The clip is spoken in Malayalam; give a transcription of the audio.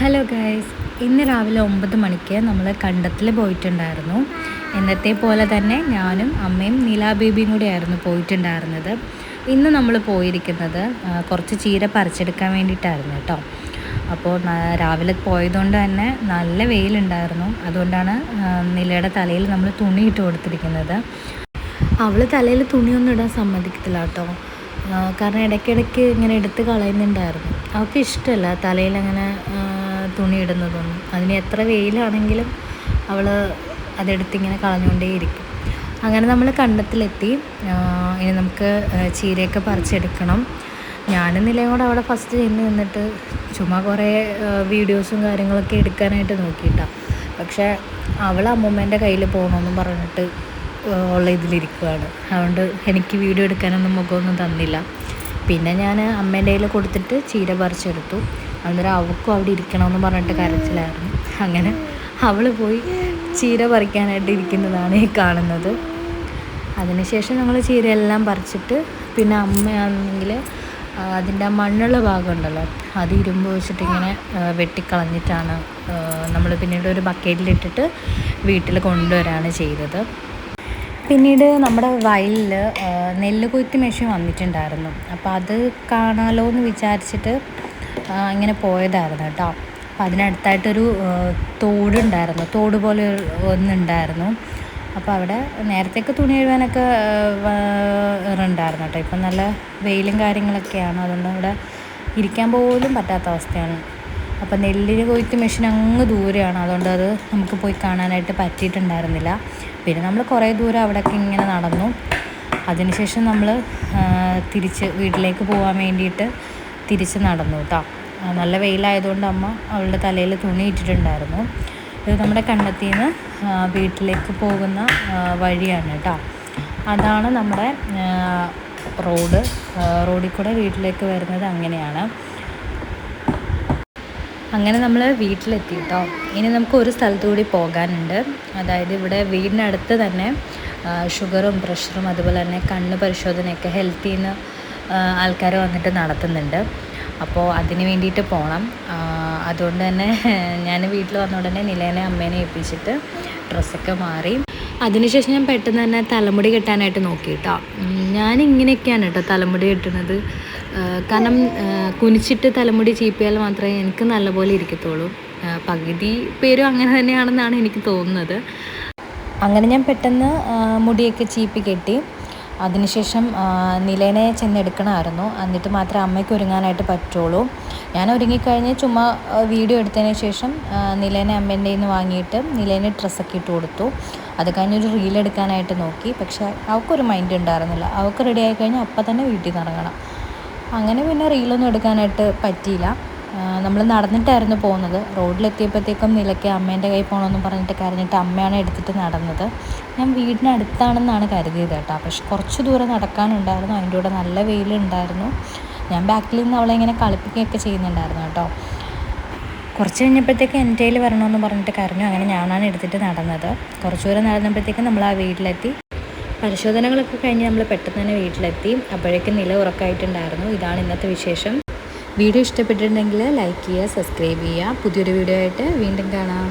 ഹലോ ഗൈസ് ഇന്ന് രാവിലെ ഒമ്പത് മണിക്ക് നമ്മൾ കണ്ടത്തിൽ പോയിട്ടുണ്ടായിരുന്നു. എന്നത്തെ പോലെ തന്നെ ഞാനും അമ്മയും നീലാ ബേബിയും കൂടെ ആയിരുന്നു പോയിട്ടുണ്ടായിരുന്നത്. ഇന്ന് നമ്മൾ പോയിരിക്കുന്നത് കുറച്ച് ചീര പറിച്ചെടുക്കാൻ വേണ്ടിയിട്ടായിരുന്നു കേട്ടോ. അപ്പോൾ രാവിലെ പോയതുകൊണ്ട് തന്നെ നല്ല വെയിലുണ്ടായിരുന്നു. അതുകൊണ്ടാണ് നിലയുടെ തലയിൽ നമ്മൾ തുണി ഇട്ട് കൊടുത്തിരിക്കുന്നത്. അവൾ തലയിൽ തുണിയൊന്നും ഇടാൻ സമ്മതിക്കത്തില്ല കേട്ടോ. കാരണം ഇടയ്ക്കിടയ്ക്ക് ഇങ്ങനെ എടുത്ത് കളയുന്നുണ്ടായിരുന്നു. അവൾക്ക് ഇഷ്ടമല്ല തലയിൽ അങ്ങനെ തുണി ഇടുന്നതൊന്നും അതിന് എത്ര വെയിലാണെങ്കിലും അവൾ അതെടുത്ത് ഇങ്ങനെ കളഞ്ഞുകൊണ്ടേയിരിക്കും. അങ്ങനെ നമ്മൾ കണ്ടത്തിലെത്തി. ഇനി നമുക്ക് ചീരയൊക്കെ പറിച്ചെടുക്കണം. ഞാനും നിലയും കൂടെ അവിടെ ഫസ്റ്റ് ചെന്ന് നിന്നിട്ട് ചുമ്മാ കുറേ വീഡിയോസും കാര്യങ്ങളൊക്കെ എടുക്കാനായിട്ട് നോക്കിയിട്ടാണ് പക്ഷേ അവൾ അമ്മൂമ്മേന്റെ കയ്യിൽ പോകണമെന്നും പറഞ്ഞിട്ട് ഉള്ള ഇതിലിരിക്കുകയാണ് അതുകൊണ്ട് എനിക്ക് വീഡിയോ എടുക്കാനൊന്നും മുഖമൊന്നും തന്നില്ല. പിന്നെ ഞാൻ അമ്മേന്റെ കയ്യിൽ കൊടുത്തിട്ട് ചീര പറിച്ചെടുത്തു. അന്നേരം അവൾക്കും അവിടെ ഇരിക്കണമെന്ന് പറഞ്ഞിട്ട് കരച്ചിലായിരുന്നു. അങ്ങനെ അവൾ പോയി ചീര പറിക്കാനായിട്ട് ഇരിക്കുന്നതാണ് ഈ കാണുന്നത്. അതിനുശേഷം ഞങ്ങൾ ചീരയെല്ലാം പറിച്ചിട്ട് പിന്നെ അമ്മയാണെങ്കിൽ അതിന്റെ മണ്ണുള്ള ഭാഗം ഉണ്ടല്ലോ അത് ഇരുമ്പ് വെച്ചിട്ട് ഇങ്ങനെ വെട്ടിക്കളഞ്ഞിട്ടാണ് നമ്മൾ പിന്നീട് ഒരു ബക്കറ്റിലിട്ടിട്ട് വീട്ടിൽ കൊണ്ടുവരാണ് ചെയ്തത്. പിന്നീട് നമ്മുടെ വയലിൽ നെല്ല് കൊയ്ത്ത് മെഷീൻ വന്നിട്ടുണ്ടായിരുന്നു. അപ്പോൾ അത് കാണാമല്ലോ എന്ന് വിചാരിച്ചിട്ട് ഇങ്ങനെ പോയതായിരുന്നു കേട്ടോ. അപ്പം അതിനടുത്തായിട്ടൊരു തോടുണ്ടായിരുന്നു. തോട് പോലെ ഒന്നുണ്ടായിരുന്നു. അപ്പോൾ അവിടെ നേരത്തേക്ക് തുണി കഴുകാനൊക്കെ ഉണ്ടായിരുന്നു കേട്ടോ. ഇപ്പം നല്ല വെയിലും കാര്യങ്ങളൊക്കെയാണ്. അതുകൊണ്ട് അവിടെ ഇരിക്കാൻ പോലും പറ്റാത്ത അവസ്ഥയാണ്. അപ്പം നെല്ലിന് കൊയ്ത്ത് മെഷീൻ അങ്ങ് ദൂരെയാണ്. അതുകൊണ്ട് അത് നമുക്ക് പോയി കാണാനായിട്ട് പറ്റിയിട്ടുണ്ടായിരുന്നില്ല. പിന്നെ നമ്മൾ കുറേ ദൂരം അവിടെയൊക്കെ ഇങ്ങനെ നടന്നു. അതിനുശേഷം നമ്മൾ തിരിച്ച് വീട്ടിലേക്ക് പോകാൻ വേണ്ടിയിട്ട് തിരിച്ച് നടന്നു കേട്ടോ. നല്ല വെയിലായതുകൊണ്ട് അമ്മ അവളുടെ തലയിൽ തുണി ഇട്ടിട്ടുണ്ടായിരുന്നു. ഇത് നമ്മുടെ കണ്ണത്തിൽ നിന്ന് വീട്ടിലേക്ക് പോകുന്ന വഴിയാണ് കേട്ടോ. അതാണ് നമ്മുടെ റോഡ്. റോഡിൽ കൂടെ വീട്ടിലേക്ക് വരുന്നത് അങ്ങനെയാണ്. അങ്ങനെ നമ്മൾ വീട്ടിലെത്തി കേട്ടോ. ഇനി നമുക്ക് ഒരു സ്ഥലത്തു കൂടി പോകാനുണ്ട്. അതായത് ഇവിടെ വീടിനടുത്ത് തന്നെ ഷുഗറും പ്രഷറും അതുപോലെ തന്നെ കണ്ണ് പരിശോധനയൊക്കെ ഹെൽത്തിൽ നിന്ന് ആൾക്കാർ വന്നിട്ട് നടത്തുന്നുണ്ട്. അപ്പോൾ അതിന് വേണ്ടിയിട്ട് പോകണം അതുകൊണ്ട് തന്നെ ഞാൻ വീട്ടിൽ വന്ന ഉടനെ നിലേനെ അമ്മേനെ ഏൽപ്പിച്ചിട്ട് ഡ്രസ്സൊക്കെ മാറി. അതിനുശേഷം ഞാൻ പെട്ടെന്ന് തന്നെ തലമുടി കെട്ടാനായിട്ട് നോക്കി കേട്ടോ ഞാൻ ഇങ്ങനെയൊക്കെയാണ് കേട്ടോ തലമുടി കെട്ടുന്നത് കാരണം കുനിച്ചിട്ട് തലമുടി ചീപ്പിയാൽ മാത്രമേ എനിക്ക് നല്ലപോലെ ഇരിക്കത്തുള്ളൂ. പകുതി പേരും അങ്ങനെ തന്നെയാണെന്നാണ് എനിക്ക് തോന്നുന്നത്. അങ്ങനെ ഞാൻ പെട്ടെന്ന് മുടിയൊക്കെ ചീപ്പി കെട്ടി. അതിനുശേഷം നിലേനെ ചെന്നെടുക്കണമായിരുന്നു. എന്നിട്ട് മാത്രമേ അമ്മയ്ക്ക് ഒരുങ്ങാനായിട്ട് പറ്റുള്ളൂ. ഞാൻ ഒരുങ്ങിക്കഴിഞ്ഞ് ചുമ്മാ വീഡിയോ എടുത്തതിന് ശേഷം നിലേനെ അമ്മേന്റെ നിന്ന് വാങ്ങിയിട്ട് നിലേനെ ഡ്രസ്സൊക്കെ ഇട്ട് കൊടുത്തു. അത് കഴിഞ്ഞൊരു റീൽ എടുക്കാനായിട്ട് നോക്കി. പക്ഷേ അവൾക്കൊരു മൈൻഡ് ഉണ്ടായിരുന്നില്ല. അവൾക്ക് റെഡി ആയി കഴിഞ്ഞാൽ അപ്പം തന്നെ വീട്ടിൽ നിന്ന് ഇറങ്ങണം. അങ്ങനെ പിന്നെ റീലൊന്നും എടുക്കാനായിട്ട് പറ്റിയില്ല. നമ്മൾ നടന്നിട്ടായിരുന്നു പോകുന്നത്. റോഡിലെത്തിയപ്പോഴത്തേക്കും നിലയ്ക്ക് അമ്മേന്റെ കൈ പോകണമെന്ന് പറഞ്ഞിട്ട് കരഞ്ഞിട്ട് അമ്മയാണ് എടുത്തിട്ട് നടന്നത്. ഞാൻ വീടിനടുത്താണെന്നാണ് കരുതിയത് കേട്ടോ. പക്ഷെ കുറച്ച് ദൂരം നടക്കാനുണ്ടായിരുന്നു. അതിന്റെ കൂടെ നല്ല വെയിലുണ്ടായിരുന്നു. ഞാൻ ബാക്കിൽ നിന്ന് അവളെ ഇങ്ങനെ കളിപ്പിക്കുകയൊക്കെ ചെയ്യുന്നുണ്ടായിരുന്നു കേട്ടോ. കുറച്ച് കഴിഞ്ഞപ്പോഴത്തേക്ക് എന്റെ കയ്യിൽ വരണമെന്ന് പറഞ്ഞിട്ട് കരഞ്ഞു. അങ്ങനെ ഞാനാണ് എടുത്തിട്ട് നടന്നത്. കുറച്ച് ദൂരം നടന്നപ്പോഴത്തേക്കും നമ്മൾ ആ വീട്ടിലെത്തി. പരിശോധനകളൊക്കെ കഴിഞ്ഞ് നമ്മൾ പെട്ടെന്ന് തന്നെ വീട്ടിലെത്തി. അപ്പോഴേക്കും നില ഉറക്കമായിട്ടുണ്ടായിരുന്നു ഇതാണ് ഇന്നത്തെ വിശേഷം. വീഡിയോ ഇഷ്ടപ്പെട്ടിട്ടുണ്ടെങ്കിൽ ലൈക്ക് ചെയ്യുക സബ്സ്ക്രൈബ് ചെയ്യുക. പുതിയൊരു വീഡിയോ ആയിട്ട് വീണ്ടും കാണാം.